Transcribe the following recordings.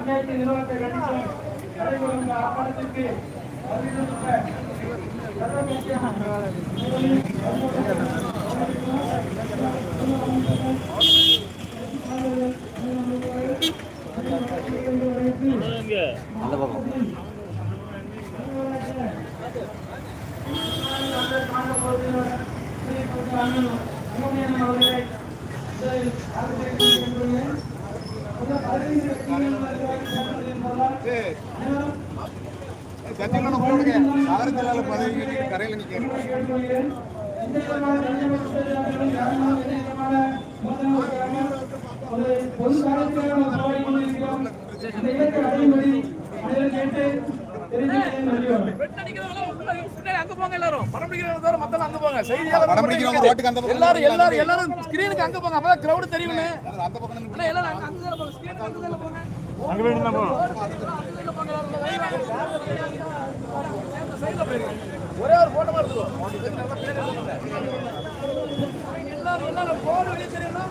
பஞ்சாயத்து நிறுவனத்தை கண்டித்து நடைபெறும் இந்த ஆர்ப்பாட்டத்திற்கு அந்த பக்கம். சத்தியமான போடுங்க சாரத்திலால பதவி கரையில் நிற்கிறேன் போங்க எல்லாரும் படம் பிடிக்கிறவங்க தவிர மத்தவங்க அங்க போங்க செய்தியாளர் படம் பிடிக்கிறவங்க ரோட்டுக்கு அந்த பக்கம் எல்லாரும் எல்லாரும் எல்லாரும் ஸ்கிரீனுக்கு அங்க போங்க அப்பதான் கிரவுட் தெரியும்னு அந்த பக்கம் அண்ணா, எல்லாரும் அங்க அங்க போங்க ஸ்கிரீனுக்கு அங்க தானே போங்க அங்க வேணும் போயிருங்க ஒரே ஒரு போட்டோ இருக்கும் எல்லாரும் எல்லாரும் போன வெளியே தெரியணும்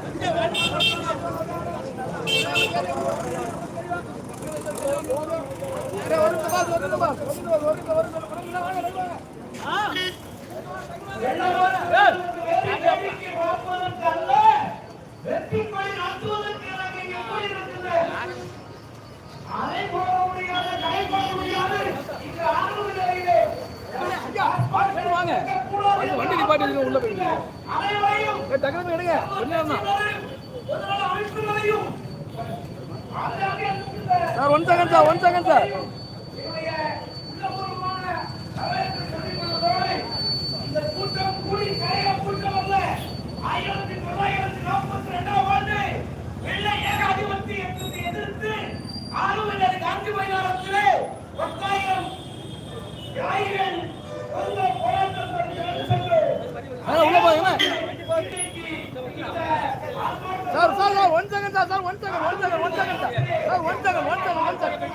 ஒரு நிமிஷம் ஒரு நிமிஷம் ஒரு நிமிஷம் வாங்க வண்டி நிப்பாட்டி உள்ள டக்குனு எடுங்க கொஞ்சம் sir one second sir one second sir இந்த கூட்டம் கூடி கரைய கூட்டம் அல்ல ஆயிரத்தி தொள்ளாயிரத்தி நாற்பத்தி ரெண்டாம் ஆண்டு வெள்ளை ஏகாதிபத்தியத்தை எதிர்த்து ஆளுநர் காந்தி மைதானத்திலே பத்தாயிரம் போங்க sir sir sir one second sir sir one second one second one second sir sir one second one second one second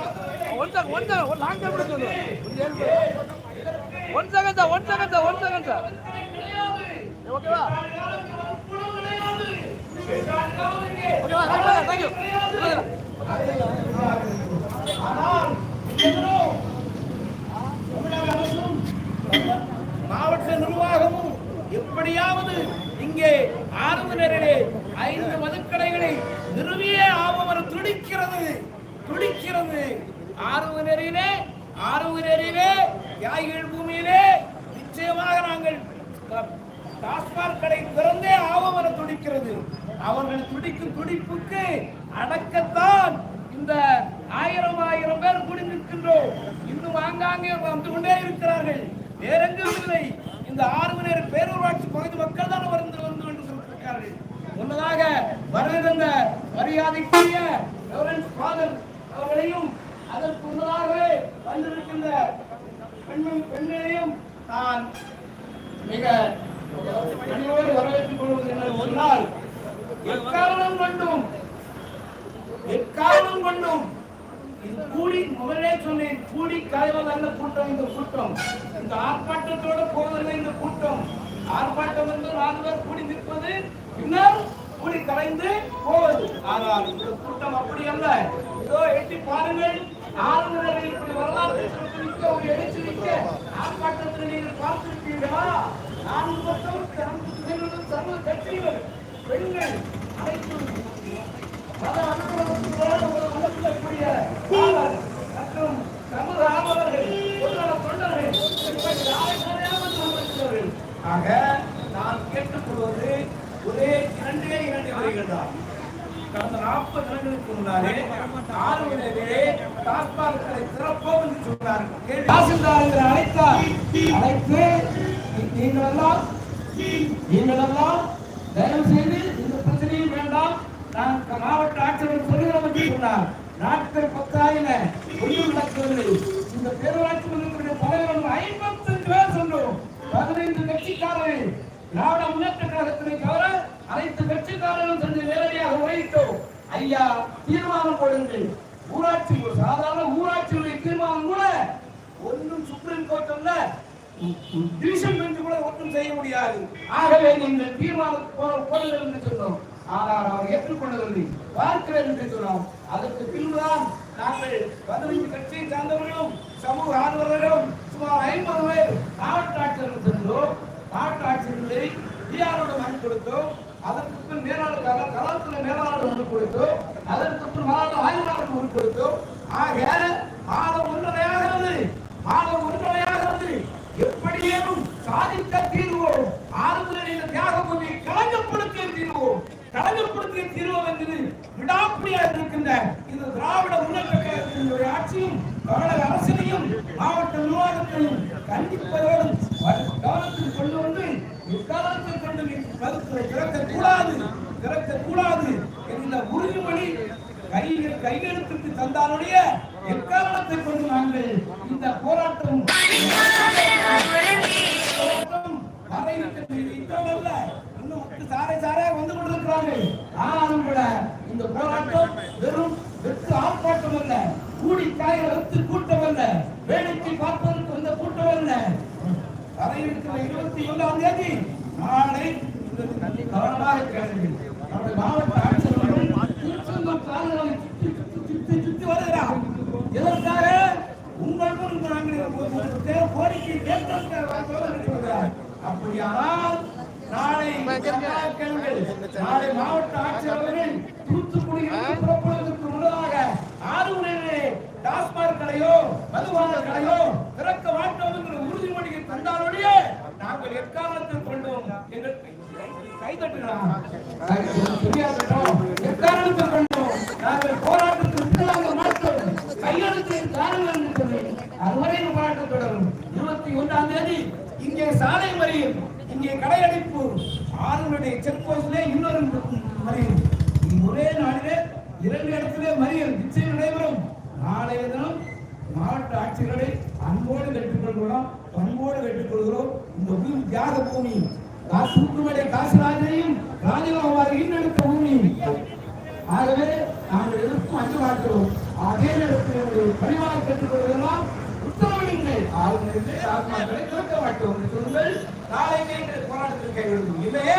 one second one second ஒரு லாங் டைம் சொல்லு one second sir one second sir one second sir ஓகேவா மாவட்ட நிர்வாகமும் எப்படியாவது இங்கே ஆறுமுனரிலே ஐந்து மதுக்கடைகளை நிறுவியே ஆபம் துடிக்கிறது. துடிக்கிறது. ஆறுமுனரிலே ஆறுமுனரிலே தியாகிகள் பூமியிலே நிச்சயமாக நாங்கள் டாஸ்மாக் கடை திறந்தே ஆவமர துடிக்கிறது. அவர்கள் துடிக்கும் துடிப்புக்கு அடக்கத்தான் இந்த ஆயிரம் ஆயிரம் பேர் கூடி நிற்கின்றோம். இன்னும் ஆங்காங்கே வந்து கொண்டே இருக்கிறார்கள். வேறெங்கும் இல்லை. இந்த ஆறு மணி நேர பேரூராட்சி பகுதி மக்கள் தான் வந்து வந்து கொண்டு சொல்லியிருக்கிறார்கள் முன்னதாக வருகின்ற மரியாதைக்குரிய ஃபாதர் அவர்களையும் அதற்கு முன்னதாகவே வந்திருக்கின்ற பெண்ணும் பெண்களையும் நான் மிக வரவேற்றுக் கொள்வது என்று சொன்னால் எக்காரணம் கொண்டும்? எக்காரணம் கொண்டும்? இது கூடி முதலே சொன்னேன் கூடி கலைவது அல்ல கூட்டம் இந்த கூட்டம். இந்த ஆர்ப்பாட்டத்தோட போவதில்லை இந்த கூட்டம். ஆர்ப்பாட்டம் என்று நாலு பேர் கூடி நிற்பது பின்னர் கூடி கலைந்து போவது. ஆனால் இந்த கூட்டம் அப்படி அல்ல. இதோ எட்டி பாருங்கள் ஆளுநர்கள் இப்படி வரலாற்று நிற்க ஒரு எழுச்சி நிற்க ஆர்ப்பாட்டத்தில் நீங்கள் பார்த்திருப்பீர்களா? நான்கு பக்கம் சர்வ கட்சிகள் பெண்கள் அனைத்தும் வளர்க்கக்கூடிய மற்றும் சமூக ஆர்வலர்கள் தொண்டர்கள் ஆக நான் கேட்டுக்கொள்வது ஒரே இரண்டே இரண்டு வரிகள் தான். கடந்த நாற்பது ஆண்டுகளுக்கு முன்னாலே ஆறு மணியிலே டாஸ்மார்களை திறப்போம் என்று சொன்னார்கள் தாசில்தார்களை அழைத்தார். அழைத்து நீங்கள் எல்லாம் நீங்கள் எல்லாம் தயவு செய்து நான் மாவட்ட ஆட்சியர் சொல்லுகிறோம் சொன்னார். நாட்கள் பத்தாயிர ஒன்றும் நடக்கவில்லை. இந்த பேரூராட்சி மன்றத்தினுடைய தலைவர்கள் ஐம்பத்தஞ்சு பேர் சொன்னோம் பதினைந்து கட்சிக்காரர்கள். திராவிட முன்னேற்ற கழகத்தினை தவிர அனைத்து கட்சிக்காரர்களும் சென்று நேரடியாக உரையிட்டோம். ஐயா தீர்மானம் கொடுங்கள் ஊராட்சி ஒரு சாதாரண ஊராட்சியுடைய தீர்மானம் கூட ஒன்றும் சுப்ரீம் கோர்ட் அல்ல. டிவிஷன் பெஞ்சு கூட ஒன்றும் செய்ய முடியாது. ஆகவே நீங்கள் தீர்மானம் போடுங்கள் என்று சொன்னோம். ஆனால் அவர் ஏற்றுக்கொள்ளவில்லை பார்க்கிறேன் என்று சொன்னோம் அதற்கு பின்புதான் நாங்கள் பதினைந்து கட்சியை சார்ந்தவர்களும் சமூக ஆர்வலர்களும் சுமார் ஐம்பது பேர் மாவட்ட ஆட்சியர்கள் சென்றோம். மாவட்ட ஆட்சியர்களை டிஆரோட மனு கொடுத்தோம். அதற்கு பின் மேலாளர் கலா- மேலாளர் ஒன்று கொடுத்தோம். அதற்கு பின் மாவட்ட ஆய்வாளர் ஒன்று கொடுத்தோம். ஆக உறுதிமொழி கையில் கையெழுத்துக்கு தந்தாலுடைய எக்காரணத்தை கொண்டு நாங்கள் இந்த போராட்டம் சாரை சாரே வந்து கொண்டிருக்கிறார்கள். ஆனாலும் கூட இந்த போராட்டம் வெறும் வெற்று ஆர்ப்பாட்டம் அல்ல கூடி காய வெற்று கூட்டம் அல்ல வேடிக்கை பார்ப்பதற்கு வந்த கூட்டம் அல்ல. வர இருக்கிற இருபத்தி ஒன்றாம் தேதி நாளை கவனமாக கேளுங்கள். நம்முடைய மாவட்ட ஆட்சியர்கள் அப்படியானால் நாளை நாளை மாவட்ட ஆட்சியாளர்கள் தூத்துக்குடியில் புறப்படுவதற்கு முன்னதாக ஆறுமுறையிலே டாஸ்மாக் கடையோ மதுவான கடையோ திறக்க மாட்டோம் என்கிற உறுதிமொழியை தந்தாலுடைய நாங்கள் எக்காரணத்தில் கொண்டோம் எங்கள் கைதட்டுகிறோம் எக்காரணத்தில் கொண்டோம்? நாங்கள் மாட்டோம் காரணம் காரணங்கள் இருக்கிறது அதுவரை இந்த போராட்டம் தொடரும். இருபத்தி ஒன்றாம் தேதி இங்கே சாலை மறியல். இங்கே கடையடைப்பு. ஆளுநருடைய செக் போஸ்ட்ல இன்னொரு மறியல். ஒரே நாளிலே இரண்டு இடத்திலே மறியல் நிச்சயம் நடைபெறும். நாளைய தினம் மாவட்ட ஆட்சியர்களை அன்போடு கேட்டுக்கொள்கிறோம். பண்போடு கேட்டுக்கொள்கிறோம். இந்த பூமி தியாக பூமி தூக்குமலை காசிராஜையும் ராஜகோபாலையும் எடுத்த பூமி. ஆகவே நாங்கள் எதற்கும் அஞ்சு மாட்டோம் அதே நேரத்தில் எங்களுடைய பணிவாக கேட்டுக்கொள்கிறோம் உத்தரவிடுங்கள் ஆளுநர்களே ஆத்மாக்களை திறக்க மாட்டோம் என்று சொல்லுங்கள் நாளைக்கு எங்கள் போராட்டத்தில் கைவிடுவோம் இல்லையே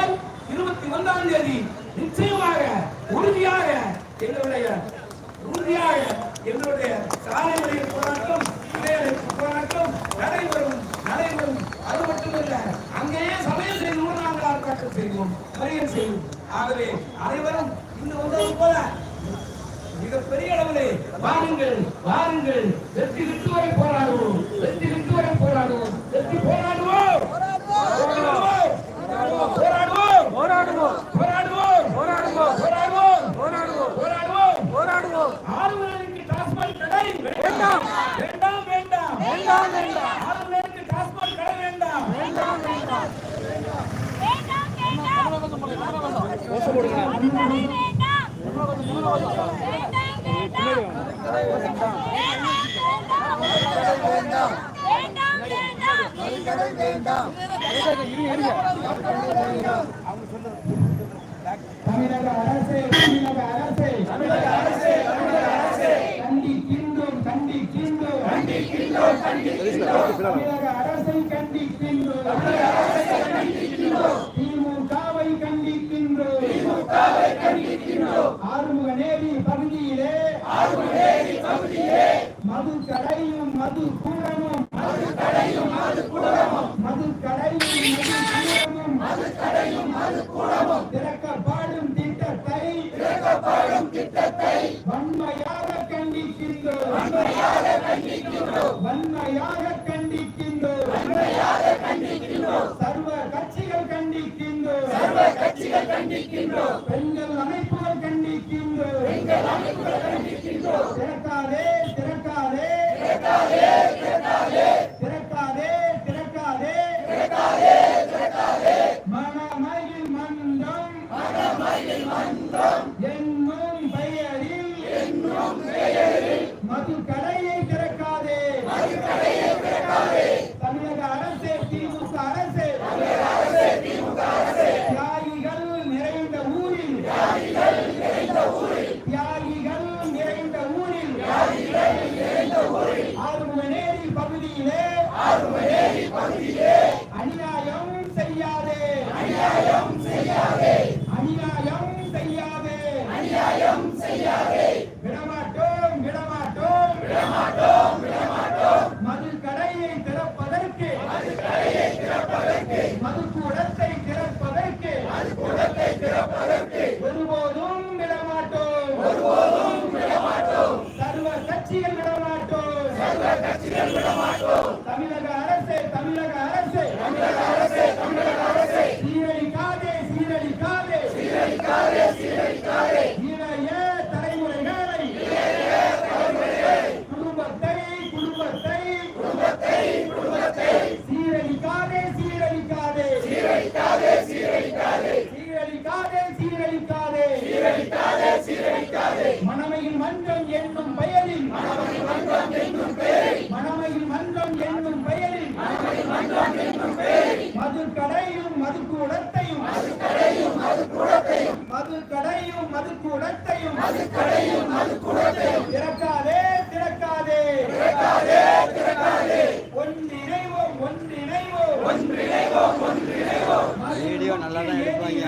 இருபத்தி ஒன்றாம் தேதி நிச்சயமாக உறுதியாக எங்களுடைய உறுதியாக எங்களுடைய சாலை மறியல் போராட்டம் இடையடைப்பு போராட்டம் நடைபெறும் நடைபெறும் அது மட்டுமல்ல அங்கேயே சமையல் செய்து நாங்கள் ஆர்ப்பாட்டம் செய்வோம். மறியல் செய்வோம் ஆகவே அனைவரும் இன்று வந்தது போல மிகப்பெரிய அளவிலே வாருங்கள் வாருங்கள். தமிழக அரசே தமிழக அரசே தமிழக அரசே தமிழக அரசே கண்டிக்கின்றோம். கண்டிக்கின்றோம் கண்டிக்கின்றோம் கண்டிக்கின்றோம் தமிழக அரசை கண்டிக்கின்றோம் தமிழக அரசை கண்டிக்கின்றோம் திமுகவை கண்டிக்கின்றோம் திமுகவை கண்டிக்கின்றோம் ஆறுமுக நேரி பகுதியிலே ஆறுமுக நேரி பகுதியிலே மது கடையும் மது கூடமும் மது கடையும் மது கூடமும் மது கடையும் மது மது கூடமும் திட்டத்தை திட்டத்தை வன்மையாக கண்டிக்கின்றோம் வன்மையாக கண்டிக்கின்றோம் வன்மையாக கண்டிக்கின்றோம் வன்மையாக கண்டிக்கின்றோம் சர்வ கட்சிகள் கண்டிக்கின்றோம் சர்வ கட்சிகள் கண்டிக்கின்றோம் பெண்கள் அமைப்புகள் கண்டிக்கின்றோம். பெண்கள் அமைப்புகள் கண்டிக்கின்றோம் திறக்காதே တရေကတရေ மணமையில் மன்றம் என்னும் பெயரில் மது கடையும் மது கூடத்தையும் மது கடையும் மது கூடத்தையும் திறக்காதே. திறக்காதே ஒன்றிணைவோம். ஒன்றிணைவோம் ஒன்றிணைவோம். ஒன்றிணைவோம் வீடியோ நல்லா தான் எடுப்பாங்க.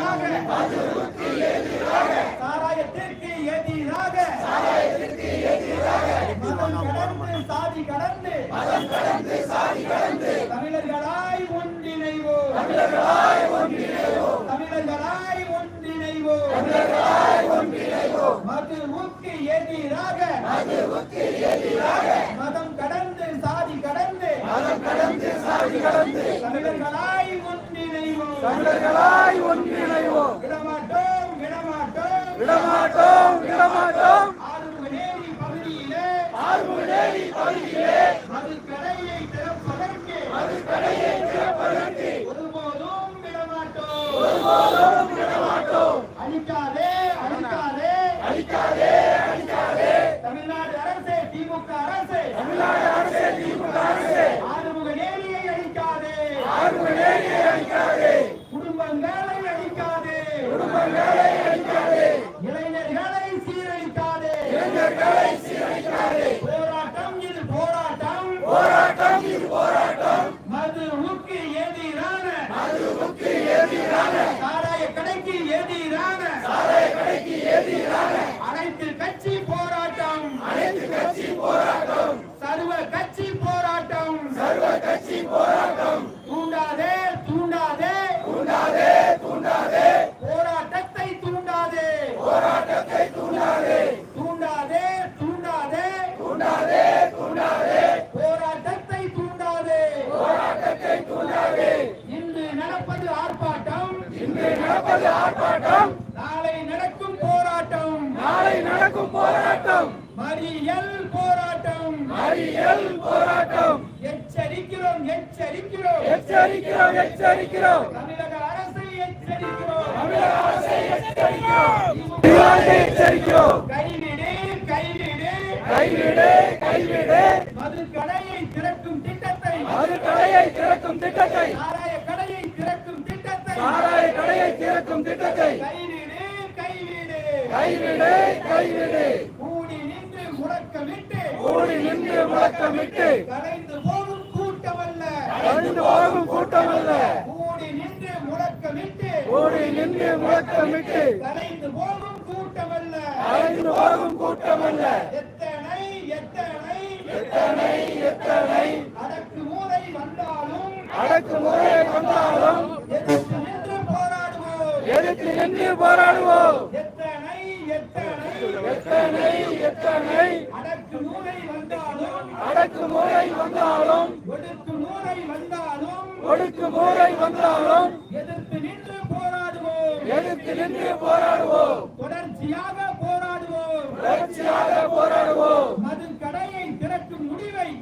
விடமாட்டோம் விடமாட்டோம் ஆறுமுகநேரி பகுதியிலே ஆறுமுகநேரி பகுதியிலே மதுக்கடையை திறப்பதற்கு மதுக்கடையை திறப்பதற்கு ஒருபோதும் விடமாட்டோம் ஒருபோதும் விடமாட்டோம் அழிக்காதே அழிக்காதே அழிக்காதே அழிக்காதே தமிழ்நாடு அரசே திமுக அரசே தமிழ்நாடு அரசே திமுக அரசே ஆறுமுக நேரியை அழிக்காதே ஆறுமுக நேரியை அழிக்காதே குடும்பங்களை அழிக்காதே குடும்பங்களை அழிக்காதே இளைஞர்களை சீரழிக்காதே இளைஞர்களை சீரழிக்காதே போராட்டம் இது போராட்டம் போராட்டம் இது போராட்டம் மதுவுக்கு எதிரான மதுவுக்கு எதிரான சாராய கடைக்கு எதிரான நடப்பது ஆர்ப்பாட்டம். நாளை நடக்கும் போராட்டம். நாளை நடக்கும் போராட்டம். மறியல் போராட்டம். மறியல் போராட்டம். எச்சரிக்கிறோம் எச்சரிக்கிறோம். எச்சரிக்கிறோம் எச்சரிக்கிறோம். தமிழக அரசை எச்சரிக்கிறோம். தமிழக அரசை எச்சரிக்கிறோம். எச்சரிக்கிறோம். கைவிடு கைவிடு கைவிடு கைவிடு மது கடையை திறக்கும் திட்டத்தை. மது கடையை திறக்கும் திட்டத்தை. சாராய கடையை திறக்கும் திட்டத்தை கைவிடு கைவிடு கைவிடு கைவிடு கூடி நின்று முழக்கமிட்டு கூடி நின்று முழக்கமிட்டு கலைந்து போகும் கூட்டமல்ல. கலைந்து போகும் கூட்டமல்ல. கூடி நின்று முழக்கமிட்டு கூடி நின்று முழக்கமிட்டு கலைந்து போகும் கூட்டமல்ல. கலைந்து போகும் கூட்டமல்ல. எத்தனை எத்தனை? எத்தனை எத்தனை? அடக்கு மூலை வந்தாலும் அடக்கு மூலை வந்தாலும் எதிர்த்து நின்று போராடுவோம். எத்தனை எத்தனை எத்தனை அடக்கு மூலை வந்தாலும் அடக்கு மூலை வந்தாலும் ஒடுக்கு மூலை வந்தாலும் ஒடுக்கு மூலை வந்தாலும் எதிர்த்து நின்று போராடுவோம். எதிர்த்து நின்று போராடுவோம். தொடர்ச்சியாக போராடுவோம். தொடர்ச்சியாக போராடுவோம். மது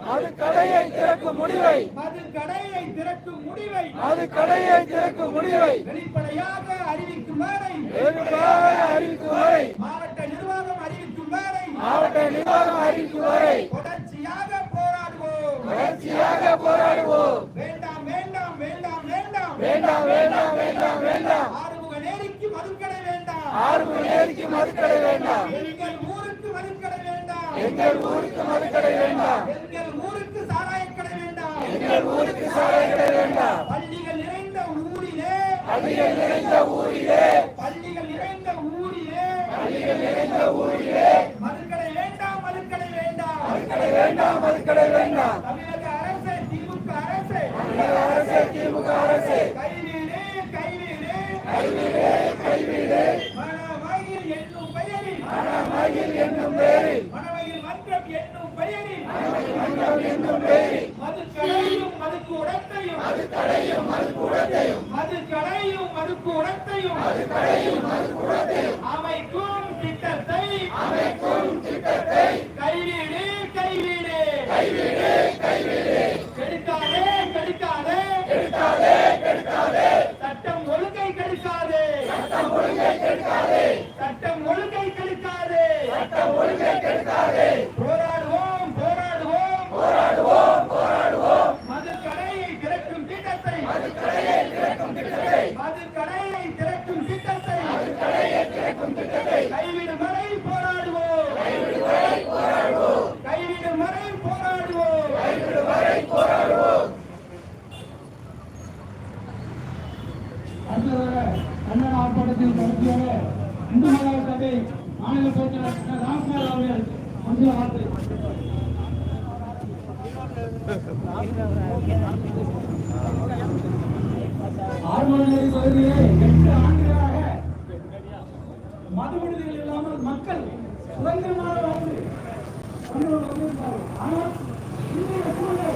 மது கடையை திறக்கும் முடிவை. மது கடையை திறக்கும் முடிவை. மது கடையை திறக்கும் முடிவை. வெளிப்படையாக அறிவிக்கும் வரை வெளிப்படையாக அறிவிக்கும் வரை மாவட்ட நிர்வாகம் அறிவிக்கும் வரை மாவட்ட நிர்வாகம் அறிவிக்கும் வரை தொடர்ச்சியாக போராடுவோம். தொடர்ச்சியாக போராடுவோம். வேண்டாம் வேண்டாம் வேண்டாம் வேண்டாம். வேண்டாம் வேண்டாம் வேண்டாம் வேண்டாம். ஆறுமுக நேரிக்கு மதுக்கடை வேண்டாம். ஆறுமுக நேரிக்கு மதுக்கடை வேண்டாம். எங்கள் ஊருக்கு மதுக்கடை வேண்டாம். எங்கள் ஊருக்கு மதுக்கடை வேண்டாம் எங்கள் ஊருக்கு சாராயக்கடை வேண்டாம் சாராயக்கடை வேண்டாம் பள்ளிகள் நிறைந்த ஊரிலே பள்ளிகள் நிறைந்த ஊரிலே பள்ளிகள் நிறைந்த ஊரிலே பள்ளிகள் நிறைந்த ஊரிலே மதுக்கடை வேண்டாம் மதுக்கடை வேண்டாம். மதுக்கடை வேண்டாம் மதுக்கடை வேண்டாம். தமிழக அரசு திமுக அரசு. தமிழக அரசு திமுக அரசு. கைவீடு கைவீடு. கைவீடு கைவீடு. மணமயில் என்னும் பெயரில். என்னும் பெயரில். மன்றம் என்னும் பெயரில். மணமயில் மன்றம் என்னும் பெயரில். கடையும் மது கூடத்தையும் மது கடையும் மது கூடத்தையும் மது கடையும் மது கூடத்தையும் அமைக்கும் திட்டத்தை. அமைக்கும் திட்டத்தை. கைவிடு. கன்னட ஆர்ப்பாட்டத்தில் நடத்தியவர் இந்து மகாண சபை மாநில பேச்சாளர் ராம்குமார் அவர்கள் மந்திர வார்த்தை ஆர்மநேரி பகுதியிலே எட்டு ஆண்டுகளாக மது விடுதிகள் இல்லாமல் மக்கள் சுதந்திரமாக வாழ்ந்து ஆனால் இன்றைய சூழ்நிலை